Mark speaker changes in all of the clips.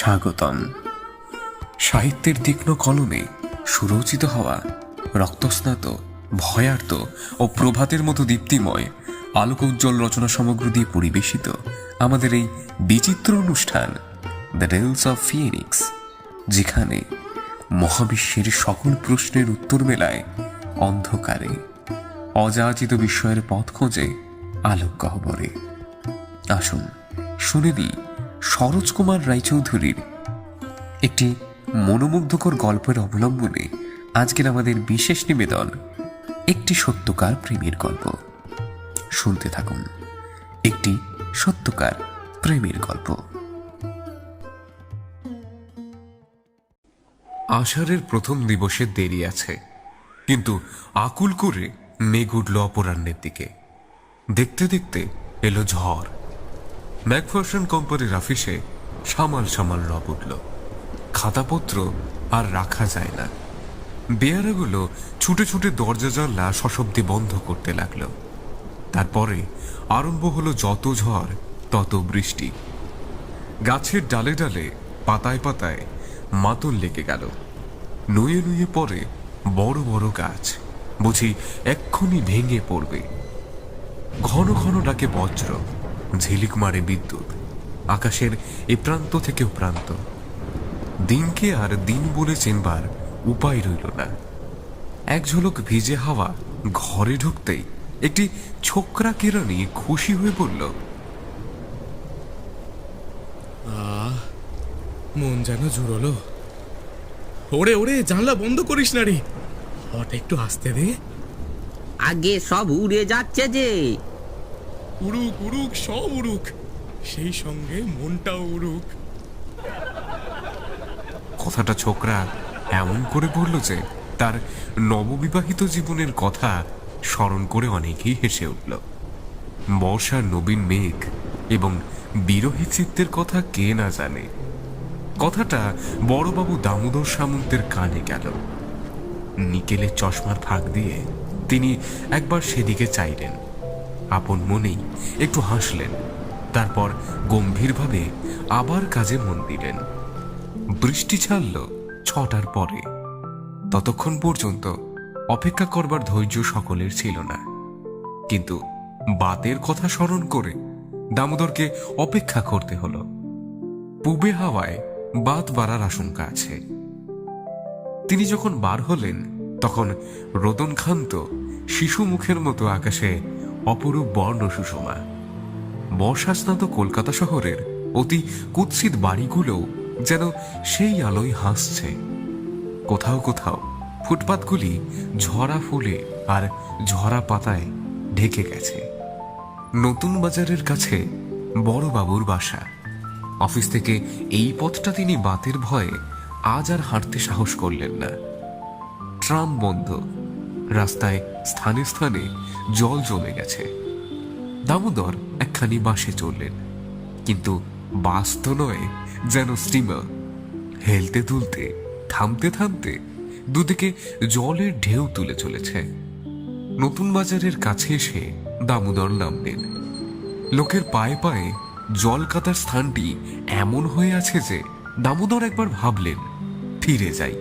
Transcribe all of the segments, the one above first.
Speaker 1: স্বাগতম। সাহিত্যের তীক্ষ্ণ কলমে সুরচিত হওয়া, রক্তস্নাত, ভয়ার্ত ও প্রভাতের মতো দীপ্তিময় আলোক উজ্জ্বল রচনা সমগ্র দিয়ে পরিবেশিত আমাদের এই বিচিত্র অনুষ্ঠান দ্য রেলস অফ ফিনিক্স যেখানে মহাবিশ্বের সকল প্রশ্নের উত্তর মেলায় অন্ধকারে, অযাচিত বিস্ময়ের পথ খোঁজে আলোক গহ্বরে আসুন, শুনে নিই সরোজ কুমার রায়চৌধুরীর একটি মনোমুগ্ধকর গল্পের অবলম্বনে আজকের আমাদের বিশেষ নিবেদন, একটি সত্যকার প্রেমের গল্প। শুনতে থাকুন, একটি সত্যকার প্রেমের গল্প। আষাঢ়ের প্রথম দিবসে দেরি আছে, কিন্তু আকুল করে মেঘ উঠল অপরাহ্নের দিকে। দেখতে দেখতে এলো ঝড়। ম্যাকফার্সন কোম্পানির অফিসে সামাল সামাল রব উঠল। খাতাপত্র আর রাখা যায় না। বেয়ারাগুলো ছুটে ছুটে দরজা জানলা সশব্দে বন্ধ করতে লাগল। তারপরে আরম্ভ হলো যত ঝড়, তত বৃষ্টি। গাছের ডালে ডালে, পাতায় পাতায় মাতল লেগে গেল। নুয়ে নুয়ে পড়ে বড় বড় গাছ, বুঝি এক্ষুনি ভেঙে পড়বে। ঘন ঘন ডাকে বজ্র। ঝিলিক মারে বিদ্যুৎ আকাশের এ প্রান্ত থেকে ও প্রান্ত। দিনকে আর দিন বলে চেনবার উপায় রইল না। এক ঝলক ভিজে হাওয়া ঘরে ঢুকতেই একটি ছোকরা কেরানি খুশি হয়ে বলল
Speaker 2: আহ মন যেন জুড়লো। ওরে ওরে জানলা বন্ধ করিস না রে। হট একটু আসতে দে।
Speaker 3: আগে সব উড়ে যাচ্ছে যে।
Speaker 2: উড়ুক উড়ুক, সব উড়ুক। সেই সঙ্গে মনটাও উড়ুক।
Speaker 1: কথাটা ছোকরা এমন করে বলল যে তার নববিবাহিত জীবনের কথা স্মরণ করে অনেকেই হেসে উঠল। বর্ষার নবীন মেঘ এবং বিরোহী চিত্তের কথা কে না জানে। কথাটা বড়বাবু দামোদর সামন্তের কানে গেল। নিকেলের চশমার ফাঁক দিয়ে তিনি একবার সেদিকে চাইলেন। আপন মনেই একটু হাসলেন, তারপর গম্ভীরভাবে আবার কাজে মন দিলেন। বৃষ্টি ছাড়ল ছটার পরে। ততক্ষণ পর্যন্ত অপেক্ষা করবার ধৈর্য সকলের ছিল না। কিন্তু বাতের কথা স্মরণ করে দামোদরকে অপেক্ষা করতে হলো। পূবে হাওয়ায় বাত বাড়ার আশঙ্কা আছে। তিনি যখন বার হলেন, তখন রোদনখান্ত শিশু মুখের মতো আকাশে অপরূপ বর্ণ সুষমা। বর্ষাস্নাত কলকাতা শহরের অতি কুৎসিত বাড়িগুলোও যেন সেই আলোয় হাসছে। কোথাও কোথাও ফুটপাতগুলি ঝরা ফুলে আর ঝরা পাতায় ঢেকে গেছে। নতুন বাজারের কাছে বড়বাবুর বাসা। অফিস থেকে এই পথটা তিনি বাতের ভয়ে আজ আর হাঁটতে সাহস করলেন না। ট্রাম বন্ধ। রাস্তায় স্থানে স্থানে জল জমে গেছে। দামোদর একখানি বাসে চললেন কিন্তু বাস তো নয়, যেন স্টিমার হেলতে তুলতে থামতে থামতে দুদিকে জলের ঢেউ তুলে চলেছে। নতুন বাজারের কাছে এসে দামোদর নামলেন। লোকের পায়ে পায়ে জল কাতার স্থানটি এমন হয়ে আছে যে দামোদর একবার ভাবলেন, ফিরে যাই।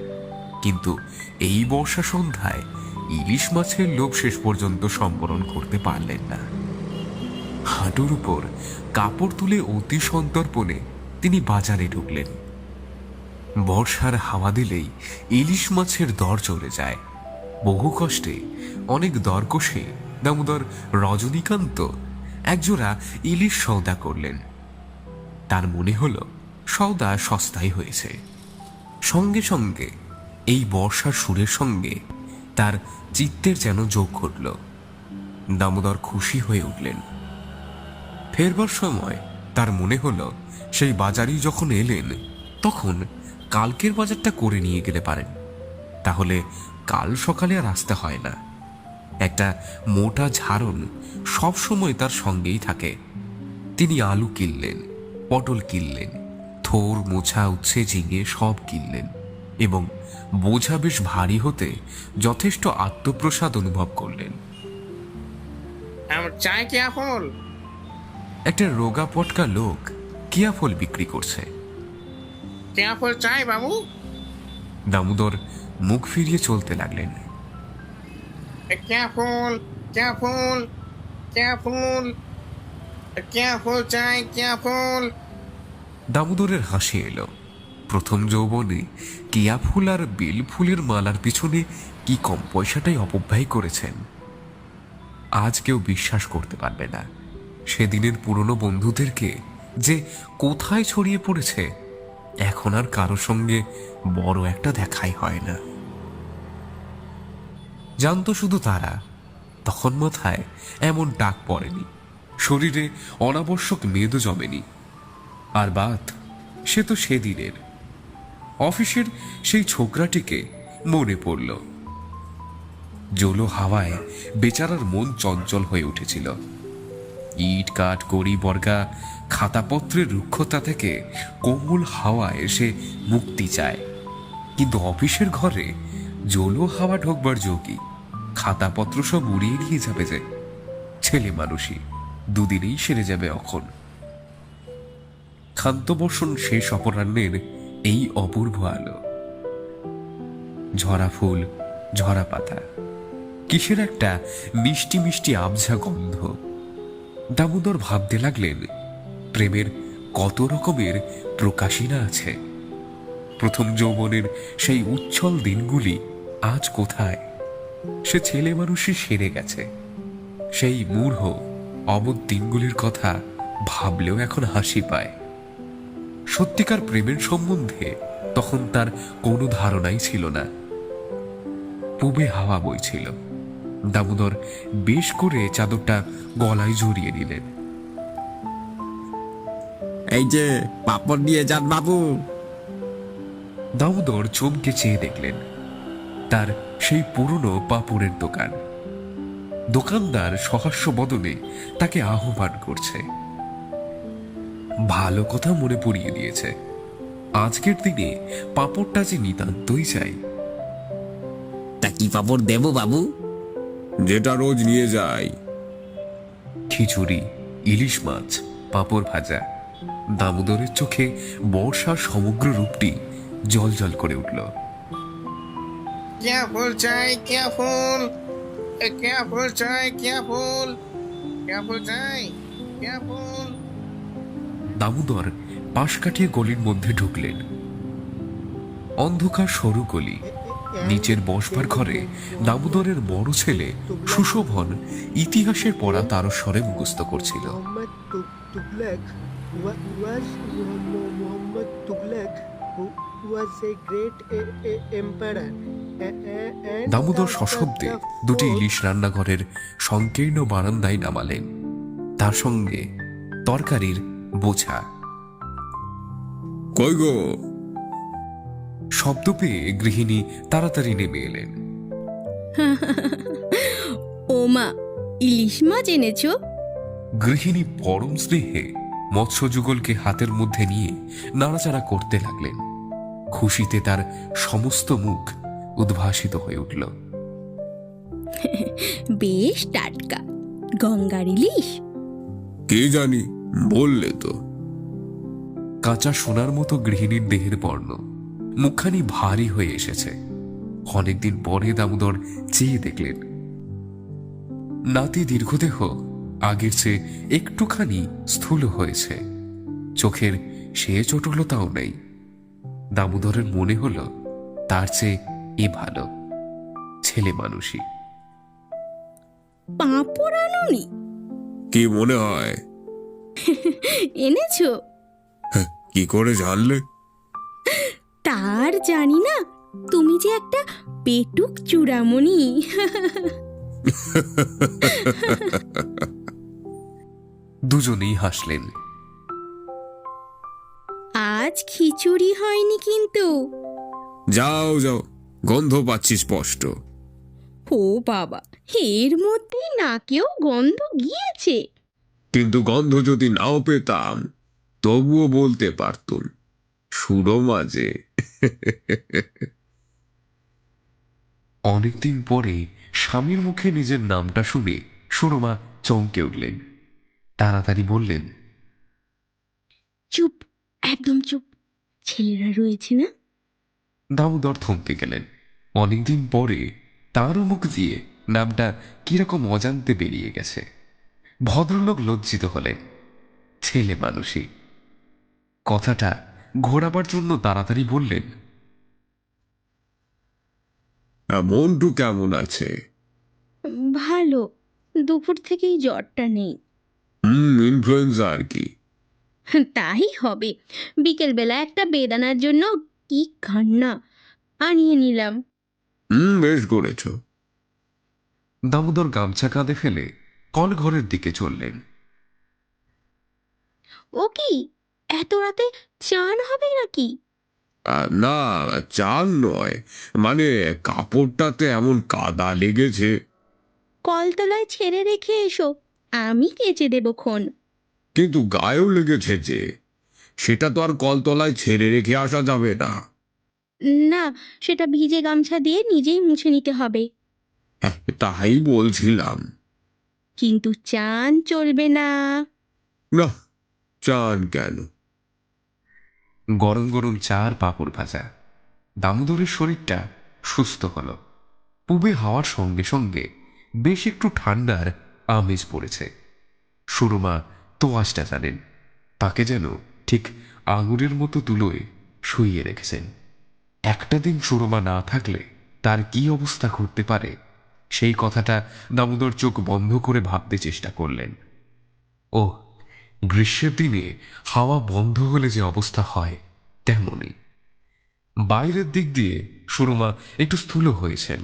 Speaker 1: কিন্তু এই বর্ষা সন্ধ্যায় ইলিশ মাছের লোভ শেষ পর্যন্ত সম্বরণ করতে পারলেন না। হাঁটুর উপর কাপড় তুলে অতি সন্তর্পণে তিনি বাজারে ঢুকলেন। বর্ষার হাওয়া দিলেই ইলিশ মাছের দর চলে যায়। বহু কষ্টে অনেক দর কষে দামোদর রজনীকান্ত একজোড়া ইলিশ সৌদা করলেন। তার মনে হলো সৌদা সস্তায় হয়েছে। সঙ্গে সঙ্গে এই বর্ষার সুরের সঙ্গে তার চিত্তের যেন যোগ ঘটল। দামোদর খুশি হয়ে উঠলেন। ফেরবার সময় তার মনে হলো, সেই বাজারই যখন এলেন, তখন কালকের বাজারটা করে নিয়ে গেলে পারেন। তাহলে কাল সকালে আর আসতে হয় না। একটা মোটা ঝাড়ন সব সময় তার সঙ্গেই থাকে। তিনি আলু কিনলেন, পটল কিনলেন, থোর মোছা, উচ্ছে, ঝিঙে সব কিনলেন। এবং বোঝা বেশ ভারী হতে যথেষ্ট আত্মপ্রসাদ অনুভব করলেন।
Speaker 4: চায় আপল?
Speaker 1: একটা রোগা পটকা লোক কিয়া ফল বিক্রি করছে?
Speaker 4: কেয়া ফুল চাই বাবু?
Speaker 1: দামোদর মুখ ফিরিয়ে চলতে লাগলেন।
Speaker 4: কেয়া ফুল কেয়া ফুল কেয়া ফুল এ কেয়া ফুল চাই কেয়া ফুল
Speaker 1: দামোদরের হাসি এলো। প্রথম যৌবনে কেয়া ফুল আর বেল ফুলের মালার পিছনে কি কম পয়সাটাই অপব্যয় করেছেন। আজ কেউ বিশ্বাস করতে পারবে না। সেদিনের পুরনো বন্ধুদেরকে যে কোথায় ছড়িয়ে পড়েছে, এখন আর কারও সঙ্গে বড় একটা দেখাই হয় না। জানতো শুধু তারা, তখন মাথায় এমন ডাক পড়েনি। শরীরে অনাবশ্যক মেদও জমেনি। আর বাত, সে তো সেদিনের। অফিসের সেই ছোকরাটিকে মনে পড়ল। জোলো হাওয়ায় বেচারার মন চঞ্চল হয়ে উঠেছিল। ইট কাঠ, কড়ি, বর্গা, খাতাপত্রের রুক্ষতা থেকে কোমল হাওয়া এসে মুক্তি চায়। কিন্তু অফিসের ঘরে জোলো হাওয়া ঢোকবার যোগী খাতাপত্র সব উড়িয়ে নিয়ে যাবে যে। ছেলে মানুষই, দুদিনেই সেরে যাবে অখন। খান্তবর্ষণ শেষ অপরাহ্নের এই অপূর্ব আলো। ঝরা ফুল, ঝরা পাতা, কিসের একটা মিষ্টি মিষ্টি আবঝা গন্ধ। দামোদর ভাবতে লাগলেন, প্রেমের কত রকমের প্রকাশিনা আছে। প্রথম যৌবনের সেই উচ্ছল দিনগুলি আজ কোথায়? সে ছেলে মানুষই সেরে গেছে। সেই মূঢ় অবধ দিনগুলির কথা ভাবলেও এখন হাসি পায়। সত্যিকার প্রেমের সম্বন্ধে তখন তার কোনো ধারণাই ছিল না। পুবে হাওয়া বইছিল। দামোদর বেশ করে চাদরটা গলায় জড়িয়ে নিলেন।
Speaker 3: এই যে পাপড় দিয়ে যান বাবু।
Speaker 1: দামোদর চমকে চেয়ে দেখলেন তার সেই পুরনো পাপড়ের দোকান। দোকানদার সহাস্য বদলে তাকে আহ্বান করছে। ভালো কথা মনে পড়িয়ে দিয়েছে। আজকের দিনে পাপড়টা যে নিতান্তই চাই।
Speaker 3: তা কি পাপড় দেবো বাবু?
Speaker 5: যেটা রোজ নিয়ে যাই।
Speaker 1: খিচুড়ি ইলিশ মাছ পাঁপড় ভাজা। দামোদরের চোখে বর্ষার সমগ্র রূপটি জল জল করে উঠল।
Speaker 4: কেয়া ফুল চাই কেয়া ফুল কেয়া ফুল চাই কেয়া ফুল ফুল চাই কেয়া ফুল
Speaker 1: দামোদর পাশ কাটিয়ে গলির মধ্যে ঢুকলেন। অন্ধকার সরু গলি। নিচের বসবার ঘরে দামোদরের বড় ছেলে সুশোভন ইতিহাসের পড়া তার স্বরে মুখস্থ করছিল। দামোদর সশব্দে দুটি ইলিশ রান্নাঘরের সংকীর্ণ বারান্দায় নামালেন। তার সঙ্গে তরকারির বোঝা।
Speaker 5: কই গো?
Speaker 1: শব্দ পেয়ে গৃহিণী তাড়াতাড়ি নেমে এলেন।
Speaker 6: ওমা ইলিশ মাছ এনেছো?
Speaker 1: গৃহিণী পরম স্নেহে মৎস্যযুগলকে হাতের মধ্যে নিয়ে নাড়াচাড়া করতে লাগলেন। খুশিতে তার সমস্ত মুখ উদ্ভাসিত হয়ে উঠল।
Speaker 6: বেশ টাটকা। গঙ্গার ইলিশ।
Speaker 5: কে জানি? বললে তো।
Speaker 1: কাঁচা সোনার মতো গৃহিণীর দেহের বর্ণ মুখখানি ভারী হয়ে এসেছে। অনেকদিন পরে দামোদর চেয়ে দেখলেন। নাতি দীর্ঘদেহ আগের চেয়ে একটুখানি স্থূল হয়েছে। চোখের সে চটলতাও নেই। দামোদরের মনে হল তার চেয়ে এ ভালো ছেলে মানুষই।
Speaker 5: কি মনে হয়?
Speaker 6: এনেছো?
Speaker 5: কি করে জানলে?
Speaker 6: তার জানি না তুমি যে একটা পেটুক চূড়ামণি।
Speaker 1: দুজনেই হাসলেন।
Speaker 6: আজ খিচুড়ি হয়নি কিন্তু।
Speaker 5: যাও যাও গন্ধ পাচ্ছি স্পষ্ট।
Speaker 6: ও বাবা এর মধ্যে নাকেও গন্ধ গিয়েছে।
Speaker 5: কিন্তু গন্ধ যদি নাও পেতাম তবুও বলতে পারতুম সুরো মাঝে
Speaker 1: অনেকদিন পরে স্বামীর মুখে নিজের নামটা শুনে সুরমা চমকে উঠলেন। তাড়াতাড়ি বললেন
Speaker 6: চুপ একদম চুপ। ছেলেরা রয়েছে না?
Speaker 1: দামোদর থমকে গেলেন। অনেকদিন পরে তারও মুখ দিয়ে নামটা কীরকম অজান্তে বেরিয়ে গেছে। ভদ্রলোক লজ্জিত হলেন। ছেলে মানুষই কথাটা ঘোরাবার জন্য তাড়াতাড়ি বললেন
Speaker 5: মন্টু কেমন আছে?
Speaker 6: ভালো। দুপুর থেকেই জ্বরটা নেই।
Speaker 5: হুম ইনফ্লুয়েঞ্জা আর কি?
Speaker 6: তাই হবে। বিকেলবেলা একটা বেদানার জন্য কি কান্না আনিয়ে নিলাম।
Speaker 5: হুম বেশ করেছ।
Speaker 1: দামোদর গামছা কাঁধে ফেলে কল ঘরের দিকে চললেন।
Speaker 6: ও কি এত রাতে চান হবে নাকি?
Speaker 5: না চাল নয় মানে কাপড়টাতে এমন কাদা লেগেছে।
Speaker 6: কলতলায় ছেড়ে রেখে এসো আমি কেচে দেবো খন
Speaker 5: কিন্তু গায়েও লেগেছে যে সেটা তো আর কলতলায় ছেড়ে রেখে আসা যাবে না।
Speaker 6: না সেটা ভিজে গামছা দিয়ে নিজেই মুছে নিতে হবে।
Speaker 5: হ্যাঁ, তাই বলছিলাম।
Speaker 6: কিন্তু চান চলবে না।
Speaker 5: না চান কেন?
Speaker 1: গরম গরম চার পাঁপড় ভাজা। দামোদরের শরীরটা সুস্থ হলো। পুবে হাওয়ার সঙ্গে সঙ্গে বেশ একটু ঠান্ডার আমেজ পড়েছে। সুরমা তোয়াশটা জানেন তাকে যেন ঠিক আঙুরের মতো তুলোয় শুইয়ে রেখেছেন। একটা দিন সুরমা না থাকলে তার কি অবস্থা ঘটতে পারে সেই কথাটা দামোদর চোখ বন্ধ করে ভাবতে চেষ্টা করলেন। ও গ্রীষ্মের দিনে হাওয়া বন্ধ হলে যে অবস্থা হয়, তেমনই। বাইরের দিক দিয়ে সুরমা একটু স্থূল হয়েছেন,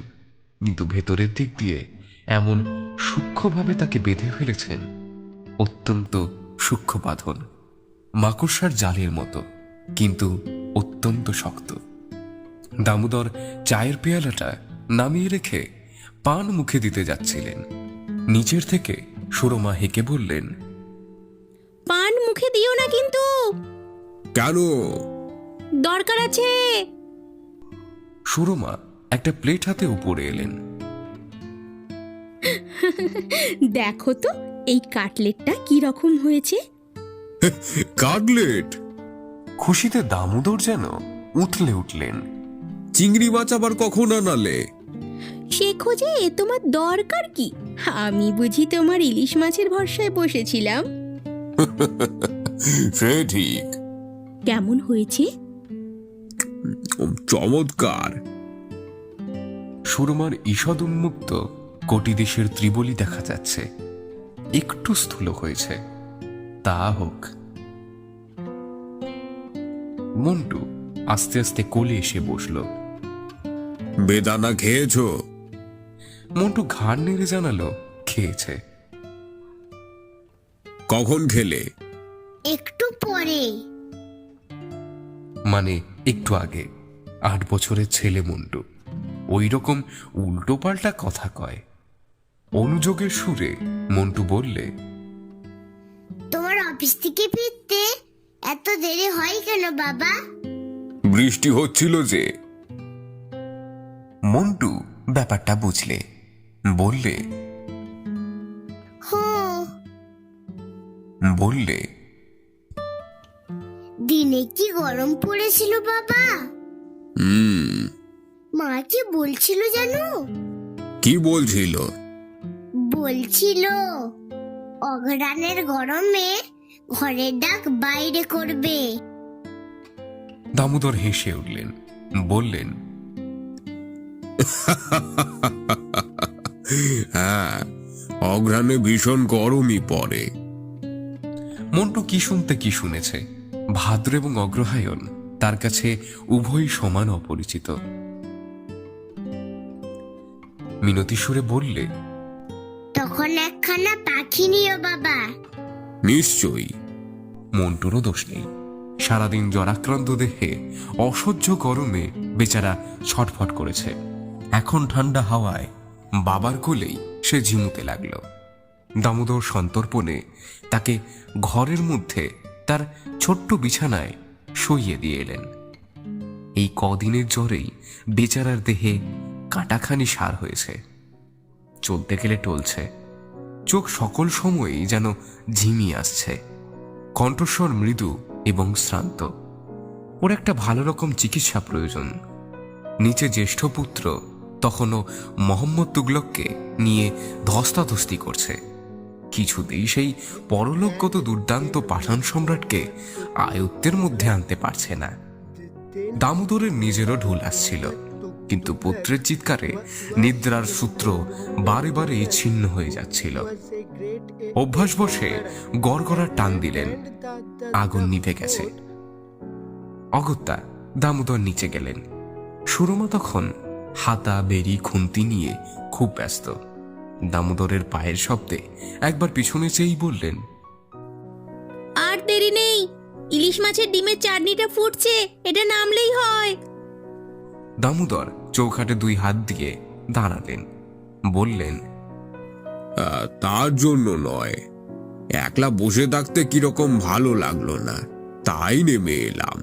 Speaker 1: কিন্তু ভেতরের দিক দিয়ে এমন সূক্ষ্মভাবে তাকে বেঁধে ফেলেছেন, অত্যন্ত সূক্ষ্ম বাঁধন মাকড়সার জালের মতো, কিন্তু অত্যন্ত শক্ত। দামোদর চায়ের পেয়ালাটা নামিয়ে রেখে পান মুখে দিতে যাচ্ছিলেন। নিচের থেকে সুরমা হেঁকে বললেন
Speaker 6: পান মুখে দিও না কিন্তু।
Speaker 5: কেন?
Speaker 6: দরকার আছে।
Speaker 1: সুরমা একটা প্লেট হাতে উপরে এলেন।
Speaker 6: দেখো তো এই কাটলেটটা কি রকম হয়েছে।
Speaker 5: কাটলেট?
Speaker 1: খুশিতে দামোদর যেন উঠলে উঠলেন।
Speaker 5: চিংড়ি মাছ আবার কখন আনালে?
Speaker 6: সে খোঁজে তোমার দরকার কি? আমি বুঝি তোমার ইলিশ মাছের ভরসায় বসেছিলাম।
Speaker 5: সে ঠিক।
Speaker 6: কেমন হয়েছে?
Speaker 5: চমৎকার।
Speaker 1: সুরমার ঈষদ উন্মুক্ত কোটি দেশের ত্রিবলি দেখা যাচ্ছে। একটু স্থূল হয়েছে। তা হোক। মন্টু আস্তে আস্তে কোলে এসে বসল।
Speaker 5: বেদানা খেয়েছো?
Speaker 1: মন্টু ঘাড় নেড়ে জানালো খেয়েছে।
Speaker 5: কখন খেলে?
Speaker 7: একটু পরে
Speaker 1: মানে একটু আগে আট বছরের ছেলে মন্টু। ওই রকম উল্টো পাল্টা কথা কয়। অনুযোগের সুরে মন্টু বললে
Speaker 7: তোমার অফিস থেকে ফিরতে এত দেরি হয় কেন বাবা?
Speaker 5: বৃষ্টি হচ্ছিল যে।
Speaker 1: মন্টু ব্যাপারটা বুঝলে। বললে। বললে।
Speaker 7: দিনে কি গরম পড়েছিল বাবা?
Speaker 5: হুম।
Speaker 7: মা কি বলছিল জানো?
Speaker 5: কি বলছিল?
Speaker 7: বলছিল অঘরানের গরমে ঘরের ডাক বাইরে করবে।
Speaker 1: দামোদর হেসে উঠলেন বললেন
Speaker 5: হ্যাঁ অঘ্রাণে ভীষণ গরমই পড়ে।
Speaker 1: মন্টু কি শুনতে কি শুনেছে? ভাদ্র এবং অগ্রহায়ণ তার কাছে উভয়ই সমান অপরিচিত। মিনতি সুরে বললে
Speaker 7: তখন একখানা পাখি নিও বাবা।
Speaker 5: নিশ্চয়ই।
Speaker 1: মন্টুরও দোষ নেই। সারাদিন জ্বরাক্রান্ত দেহে অসহ্য গরমে বেচারা ছটফট করেছে। এখন ঠান্ডা হাওয়ায় বাবার কোলেই সে ঝিমুতে লাগল। দামোদর সন্তর্পণে তাকে ঘরের মধ্যে তার ছোট্ট বিছানায় শুইয়ে দিয়ে এলেন। এই কদিনের জ্বরেই বেচারার দেহে কাটাখানি সার হয়েছে। চলতে গেলে টলছে। চোখ সকল সময়ই যেন ঝিমিয়ে আসছে। কণ্ঠস্বর মৃদু এবং শ্রান্ত। ওর একটা ভালো রকম চিকিৎসা প্রয়োজন। নিচে জ্যেষ্ঠ পুত্র তখনও মোহাম্মদ তুগলককে নিয়ে ধস্তাধস্তি করছে। কিছুতেই সেই পরলোকগত দুর্দান্ত পাঠান সম্রাটকে আয়ত্তের মধ্যে আনতে পারছে না। দামোদরের নিজেরও ঢুল আসছিল, কিন্তু পুত্রের চিৎকারে নিদ্রার সূত্র বারে বারে ছিন্ন হয়ে যাচ্ছিল। অভ্যাস বসে গড়গড়া টান দিলেন, আগুন নিভে গেছে। অগত্যা দামোদর নিচে গেলেন। সুরমা তখন হাতা বেরি খুন্তি নিয়ে খুব ব্যস্ত। দামোদরের পায়ের শব্দে একবার পিছনে চেয়েই বললেন
Speaker 6: আর দেরি নেই। ইলিশ মাছের ডিমের চাটনিটা ফুটছে এটা নামলেই হয়।
Speaker 1: দামোদর চৌখাটে দুই হাত দিয়ে দাঁড়ালেন বললেন
Speaker 5: আহ, তার জন্য নয়। একলা বসে থাকতে কীরকম ভালো লাগল না তাই নেমে এলাম।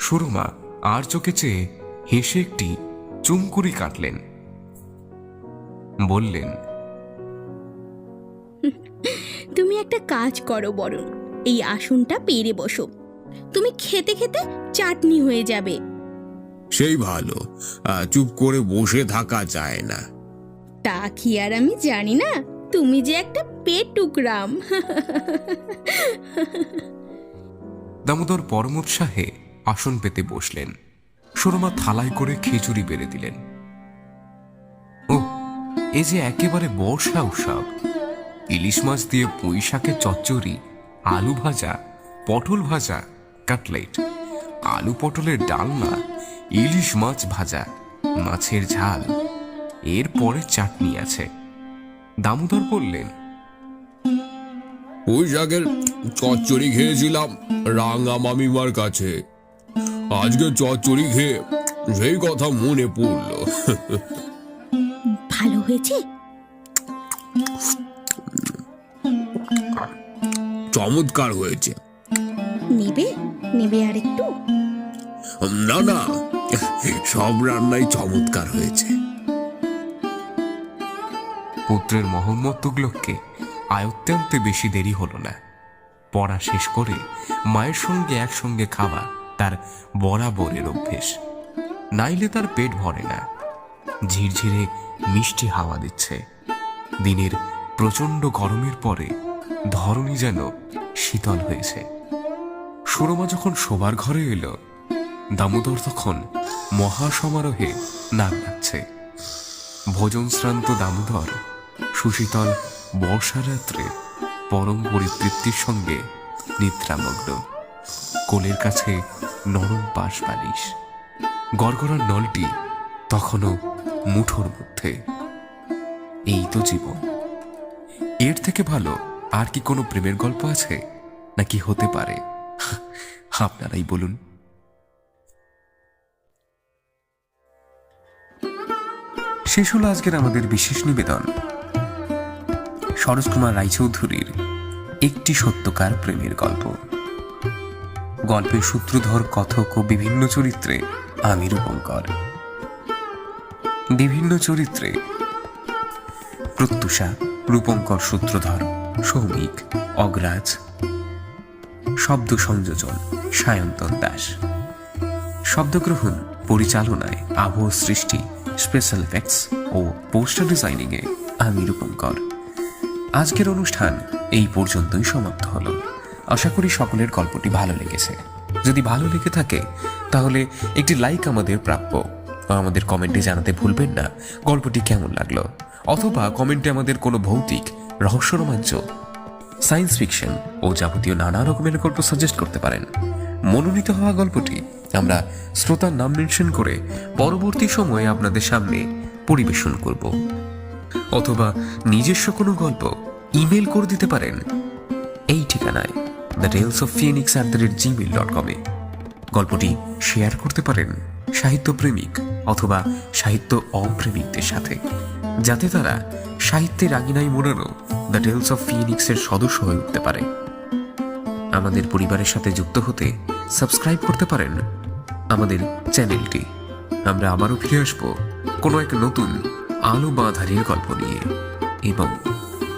Speaker 1: সুরমা আর চোখে চেয়ে হেসে একটি চুমকুরি কাটলেন। বললেন
Speaker 6: তুমি একটা কাজ করো বরং এই আসনটা পেরে বসো। তুমি খেতে খেতে চাটনি হয়ে যাবে।
Speaker 5: সেই ভালো চুপ করে বসে থাকা যায় না।
Speaker 6: তা কি আর আমি জানি না তুমি যে একটা পেট টুকরাম।
Speaker 1: দামোদর পরমোৎসাহে আসন পেতে বসলেন। সুরমা থালায় করে খিচুড়ি বেড়ে দিলেন। ও, এ যে একেবারে বর্ষা উৎসব। ইলিশ মাছ দিয়ে পুঁই শাকের চচ্চড়ি, আলু ভাজা, পটল ভাজা, কাটলেট, আলু পটলের ডালনা ইলিশ মাছ ভাজা, মাছের ঝাল এরপরে চাটনি আছে। দামোদর বললেন
Speaker 5: ওই শাকের চচ্চড়ি খেয়েছিলাম রাঙা মামিমার কাছে। আজকে চচ্চড়ি খেয়ে সেই কথা মনে পড়ল।
Speaker 6: ভালো হয়েছে?
Speaker 5: চমৎকার হয়েছে।
Speaker 6: নেবে? নেবে আর একটু?
Speaker 5: না না সব রান্নাই চমৎকার হয়েছে।
Speaker 1: পুত্রের মোহাম্মদ তুগলককে আয়ত্তে আনতে বেশি দেরি হলো না। পড়া শেষ করে মায়ের সঙ্গে একসঙ্গে খাওয়া তার বরাবরের অভ্যেস। নাইলে তার পেট ভরে না। ঝিরঝিরে মিষ্টি হাওয়া দিচ্ছে। দিনের প্রচণ্ড গরমের পরে ধরণী যেন শীতল হয়েছে। সুরমা যখন শোবার ঘরে এলো, দামোদর তখন মহাসমারোহে নাক ডাকছে। ভোজন শ্রান্ত দামোদর সুশীতল বর্ষা রাত্রে পরম পরিতৃপ্তির সঙ্গে নিদ্রামগ্ন। কোলের কাছে নরম পাশ বালিশ। গড়গড়ার নলটি তখনও মুঠোর মধ্যে। এই তো জীবন। এর থেকে ভালো আর কি কোনো প্রেমের গল্প আছে? নাকি হতে পারে? আপনারাই বলুন। শেষ হলো আজকের আমাদের বিশেষ নিবেদন। সরোজ কুমার রায়চৌধুরীর একটি সত্যকার প্রেমের গল্প। গল্পের সূত্রধর কথক ও বিভিন্ন চরিত্রে আমি রূপঙ্কর। বিভিন্ন চরিত্রে প্রত্যুষা, রূপঙ্কর সূত্রধর, সৌমিক, অগ্রাজ শব্দ সংযোজন সায়ন্তন দাস। শব্দগ্রহণ, পরিচালনায় আবহ সৃষ্টি স্পেশাল এফেক্টস ও পোস্টার ডিজাইনিংয়ে আমি রূপঙ্কর। আজকের অনুষ্ঠান এই পর্যন্তই সমাপ্ত হলো। আশা করি সকলের গল্পটি ভালো লেগেছে। যদি ভালো লেগে থাকে, তাহলে একটি লাইক আমাদের প্রাপ্য। আমাদের কমেন্টে জানাতে ভুলবেন না, গল্পটি কেমন লাগল? অথবা কমেন্টে আমাদের কোনো ভৌতিক, রহস্য রোমাঞ্চ সায়েন্স ফিকশন ও যাবতীয় নানা রকমের গল্প সাজেস্ট করতে পারেন। মনোনীত হওয়া গল্পটি আমরা শ্রোতার নাম মেনশন করে পরবর্তী সময়ে আপনাদের সামনে পরিবেশন করব। অথবা নিজস্ব কোনো গল্প ইমেল করে দিতে পারেন। এই ঠিকানায়। দ্য অফ ফিনিক্স কমে গল্পটি শেয়ার করতে পারেন সাহিত্যপ্রেমিক অথবা সাহিত্য অপ্রেমিকদের সাথে। যাতে তারা সাহিত্যের আঙিনায় মোড়ানো দ্য টেলস অফ ফিনিক্সের সদস্য হয়ে উঠতে পারে। আমাদের পরিবারের সাথে যুক্ত হতে সাবস্ক্রাইব করতে পারেন আমাদের চ্যানেলটি। আমরা আবারও ফিরে আসব কোনো এক নতুন আলো বাঁধারির গল্প নিয়ে। এবং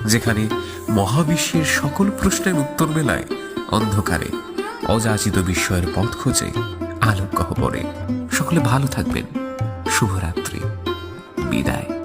Speaker 1: যেখানে মহাবিশ্বের সকল প্রশ্নের উত্তর মেলায় অন্ধকারে অযাচিত বিস্ময়ের পথ খোঁজে আলোক গহ্বরে সকলে ভালো থাকবেন। শুভরাত্রি। বিদায়।